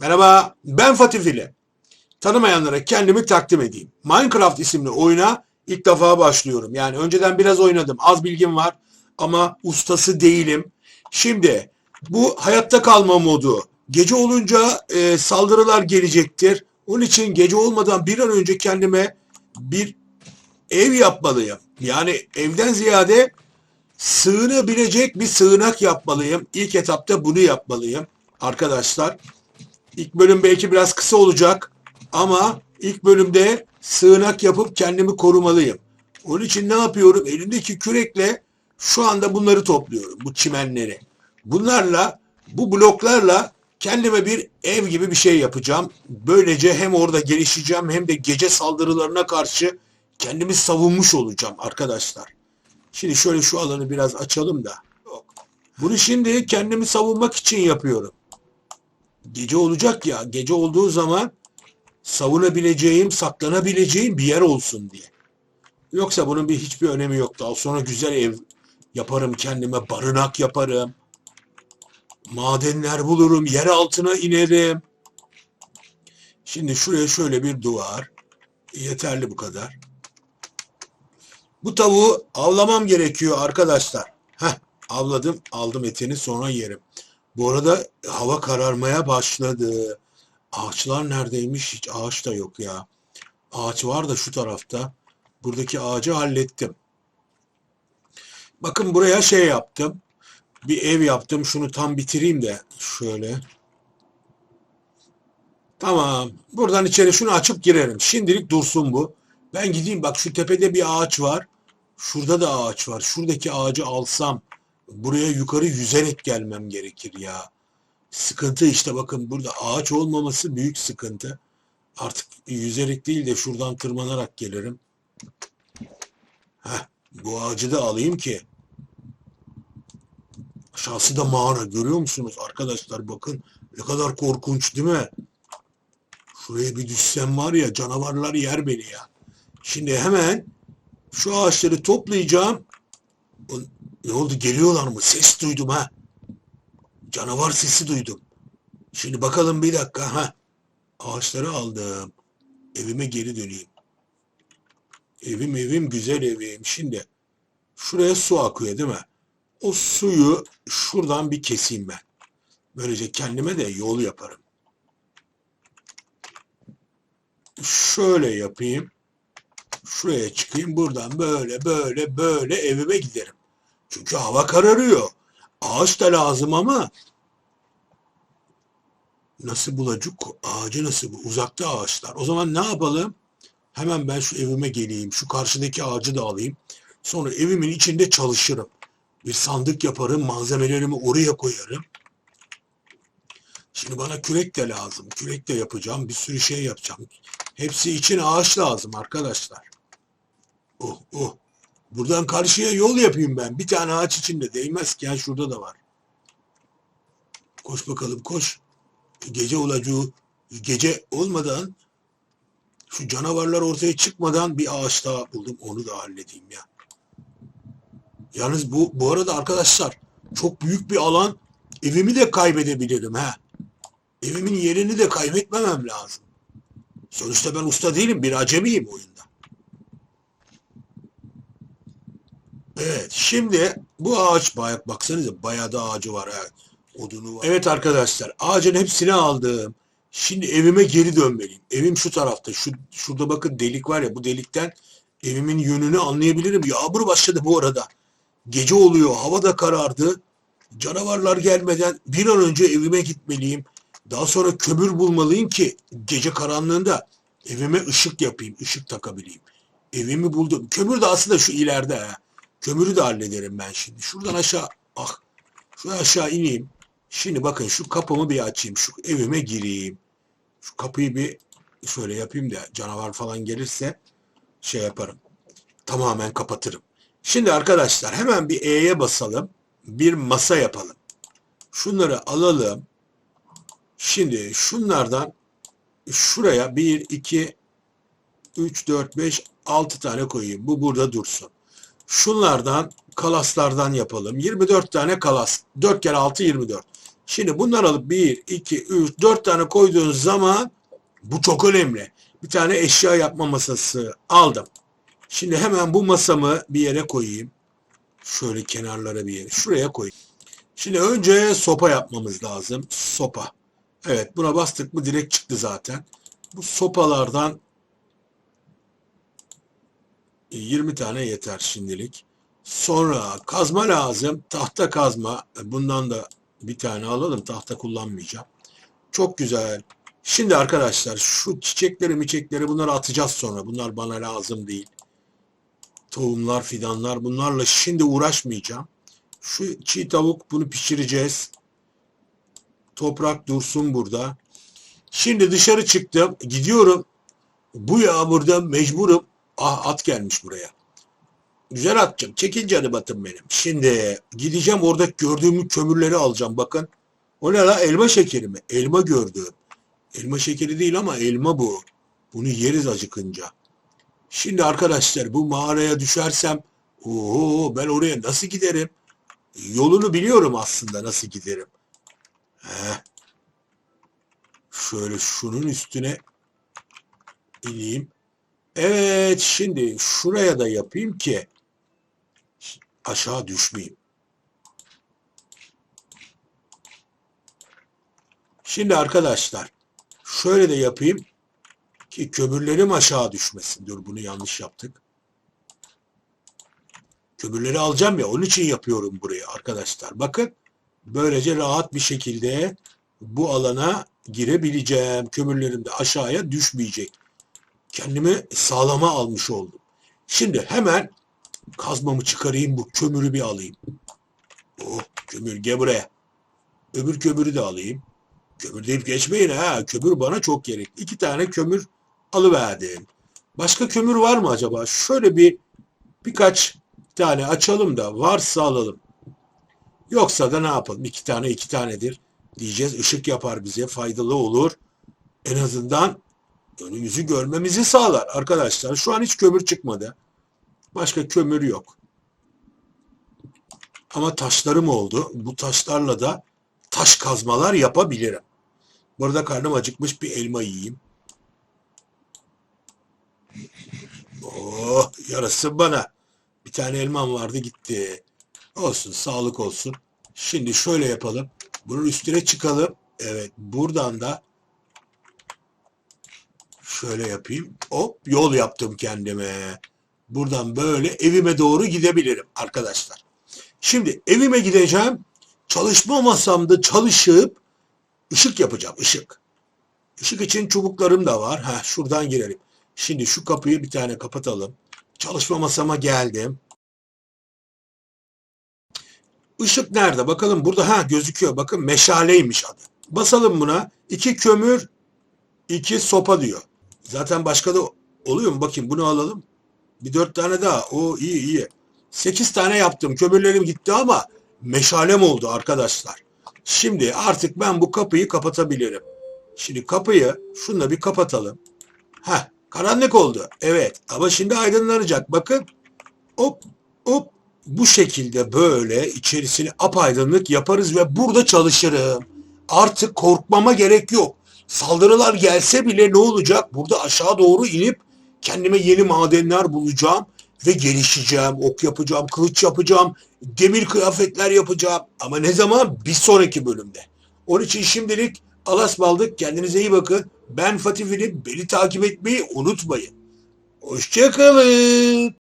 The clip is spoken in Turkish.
Merhaba, ben Fatih Fili. Tanımayanlara kendimi takdim edeyim. Minecraft isimli oyuna ilk defa başlıyorum. Yani önceden biraz oynadım, az bilgim var ama ustası değilim. Şimdi bu hayatta kalma modu. Gece olunca e, saldırılar gelecektir. Onun için gece olmadan bir an önce kendime bir ev yapmalıyım. Yani evden ziyade sığınabilecek bir sığınak yapmalıyım. İlk etapta bunu yapmalıyım arkadaşlar. İlk bölüm belki biraz kısa olacak ama ilk bölümde sığınak yapıp kendimi korumalıyım. Onun için ne yapıyorum? Elimdeki kürekle şu anda bunları topluyorum. Bu çimenleri. Bunlarla, bu bloklarla kendime bir ev gibi bir şey yapacağım. Böylece hem orada gelişeceğim hem de gece saldırılarına karşı kendimi savunmuş olacağım arkadaşlar. Şimdi şöyle şu alanı biraz açalım da. Bunu şimdi kendimi savunmak için yapıyorum gece olacak ya gece olduğu zaman savunabileceğim, saklanabileceğim bir yer olsun diye. Yoksa bunun bir hiçbir önemi yok. Daha sonra güzel ev yaparım kendime, barınak yaparım. Madenler bulurum, yer altına inerim. Şimdi şuraya şöyle bir duvar. Yeterli bu kadar. Bu tavuğu avlamam gerekiyor arkadaşlar. Heh, avladım, aldım etini sonra yerim. Bu arada hava kararmaya başladı. Ağaçlar neredeymiş? Hiç ağaç da yok ya. Ağaç var da şu tarafta. Buradaki ağacı hallettim. Bakın buraya şey yaptım. Bir ev yaptım. Şunu tam bitireyim de şöyle. Tamam. Buradan içeri şunu açıp girerim. Şimdilik dursun bu. Ben gideyim bak şu tepede bir ağaç var. Şurada da ağaç var. Şuradaki ağacı alsam buraya yukarı yüzerek gelmem gerekir ya. Sıkıntı işte bakın burada ağaç olmaması büyük sıkıntı. Artık yüzerek değil de şuradan tırmanarak gelirim. Heh, bu ağacı da alayım ki. Aşağısı da mağara görüyor musunuz arkadaşlar bakın ne kadar korkunç değil mi? Şuraya bir düşsem var ya canavarlar yer beni ya. Şimdi hemen şu ağaçları toplayacağım. Ne oldu geliyorlar mı? Ses duydum ha. Canavar sesi duydum. Şimdi bakalım bir dakika ha. Ağaçları aldım. Evime geri döneyim. Evim evim güzel evim. Şimdi şuraya su akıyor değil mi? O suyu şuradan bir keseyim ben. Böylece kendime de yol yaparım. Şöyle yapayım. Şuraya çıkayım. Buradan böyle böyle böyle evime giderim. Çünkü hava kararıyor. Ağaç da lazım ama nasıl bulacak? Ağacı nasıl bu? Uzakta ağaçlar. O zaman ne yapalım? Hemen ben şu evime geleyim. Şu karşıdaki ağacı da alayım. Sonra evimin içinde çalışırım. Bir sandık yaparım. Malzemelerimi oraya koyarım. Şimdi bana kürek de lazım. Kürek de yapacağım. Bir sürü şey yapacağım. Hepsi için ağaç lazım arkadaşlar. Oh oh. Buradan karşıya yol yapayım ben. Bir tane ağaç içinde değmez ki. Ya şurada da var. Koş bakalım koş. Gece olacağı gece olmadan şu canavarlar ortaya çıkmadan bir ağaç daha buldum. Onu da halledeyim ya. Yalnız bu bu arada arkadaşlar çok büyük bir alan. Evimi de kaybedebilirim ha. Evimin yerini de kaybetmemem lazım. Sonuçta ben usta değilim. Bir acemiyim oyunda. Evet şimdi bu ağaç bayağı baksanıza bayağı da ağacı var ha. Odunu var. Evet arkadaşlar ağacın hepsini aldım. Şimdi evime geri dönmeliyim. Evim şu tarafta. Şu, şurada bakın delik var ya bu delikten evimin yönünü anlayabilirim. Yağmur başladı bu arada. Gece oluyor. Hava da karardı. Canavarlar gelmeden bir an önce evime gitmeliyim. Daha sonra kömür bulmalıyım ki gece karanlığında evime ışık yapayım. ışık takabileyim. Evimi buldum. Kömür de aslında şu ileride ha. Kömürü de hallederim ben şimdi. Şuradan aşağı ah şu aşağı ineyim. Şimdi bakın şu kapımı bir açayım. Şu evime gireyim. Şu kapıyı bir şöyle yapayım da canavar falan gelirse şey yaparım. Tamamen kapatırım. Şimdi arkadaşlar hemen bir E'ye basalım. Bir masa yapalım. Şunları alalım. Şimdi şunlardan şuraya 1, 2, 3, 4, 5, 6 tane koyayım. Bu burada dursun. Şunlardan kalaslardan yapalım. 24 tane kalas. 4 kere 6 24. Şimdi bunları alıp 1, 2, 3, 4 tane koyduğunuz zaman bu çok önemli. Bir tane eşya yapma masası aldım. Şimdi hemen bu masamı bir yere koyayım. Şöyle kenarlara bir yere. Şuraya koyayım. Şimdi önce sopa yapmamız lazım. Sopa. Evet buna bastık mı direkt çıktı zaten. Bu sopalardan 20 tane yeter şimdilik. Sonra kazma lazım. Tahta kazma. Bundan da bir tane alalım. Tahta kullanmayacağım. Çok güzel. Şimdi arkadaşlar şu çiçekleri miçekleri bunları atacağız sonra. Bunlar bana lazım değil. Tohumlar, fidanlar bunlarla şimdi uğraşmayacağım. Şu çiğ tavuk bunu pişireceğiz. Toprak dursun burada. Şimdi dışarı çıktım. Gidiyorum. Bu yağmurda mecburum. Ah at gelmiş buraya. Güzel atacağım. Çekil canım atım benim. Şimdi gideceğim orada gördüğüm kömürleri alacağım. Bakın. O ne la? Elma şekeri mi? Elma gördüm. Elma şekeri değil ama elma bu. Bunu yeriz acıkınca. Şimdi arkadaşlar bu mağaraya düşersem ooo ben oraya nasıl giderim? Yolunu biliyorum aslında nasıl giderim. Heh. Şöyle şunun üstüne ineyim. Evet şimdi şuraya da yapayım ki aşağı düşmeyeyim. Şimdi arkadaşlar şöyle de yapayım ki kömürlerim aşağı düşmesin. Dur bunu yanlış yaptık. Kömürleri alacağım ya onun için yapıyorum burayı arkadaşlar. Bakın böylece rahat bir şekilde bu alana girebileceğim. Kömürlerim de aşağıya düşmeyecek. Kendimi sağlama almış oldum. Şimdi hemen kazmamı çıkarayım bu kömürü bir alayım. Oh kömür gel buraya. Öbür kömürü de alayım. Kömür deyip geçmeyin ha. Kömür bana çok gerek. İki tane kömür alıverdim. Başka kömür var mı acaba? Şöyle bir birkaç tane açalım da varsa alalım. Yoksa da ne yapalım? İki tane iki tanedir diyeceğiz. Işık yapar bize faydalı olur. En azından önümüzü görmemizi sağlar arkadaşlar. Şu an hiç kömür çıkmadı. Başka kömür yok. Ama taşlarım oldu. Bu taşlarla da taş kazmalar yapabilirim. Burada karnım acıkmış bir elma yiyeyim. Oh yarası bana. Bir tane elmam vardı gitti. Olsun sağlık olsun. Şimdi şöyle yapalım. Bunun üstüne çıkalım. Evet buradan da şöyle yapayım. Hop yol yaptım kendime. Buradan böyle evime doğru gidebilirim arkadaşlar. Şimdi evime gideceğim. Çalışma masamda çalışıp ışık yapacağım ışık. Işık için çubuklarım da var. Ha şuradan girelim. Şimdi şu kapıyı bir tane kapatalım. Çalışma masama geldim. Işık nerede? Bakalım burada ha gözüküyor. Bakın meşaleymiş adı. Basalım buna. İki kömür, iki sopa diyor. Zaten başka da oluyor mu? Bakayım bunu alalım. Bir dört tane daha. O iyi iyi. Sekiz tane yaptım. Kömürlerim gitti ama meşalem oldu arkadaşlar. Şimdi artık ben bu kapıyı kapatabilirim. Şimdi kapıyı şunla bir kapatalım. Heh, karanlık oldu. Evet ama şimdi aydınlanacak. Bakın hop hop bu şekilde böyle içerisini apaydınlık yaparız ve burada çalışırım. Artık korkmama gerek yok. Saldırılar gelse bile ne olacak? Burada aşağı doğru inip kendime yeni madenler bulacağım ve gelişeceğim. Ok yapacağım, kılıç yapacağım, demir kıyafetler yapacağım. Ama ne zaman? Bir sonraki bölümde. Onun için şimdilik alasmaldık. Kendinize iyi bakın. Ben Fatih Film. Beni takip etmeyi unutmayın. Hoşçakalın.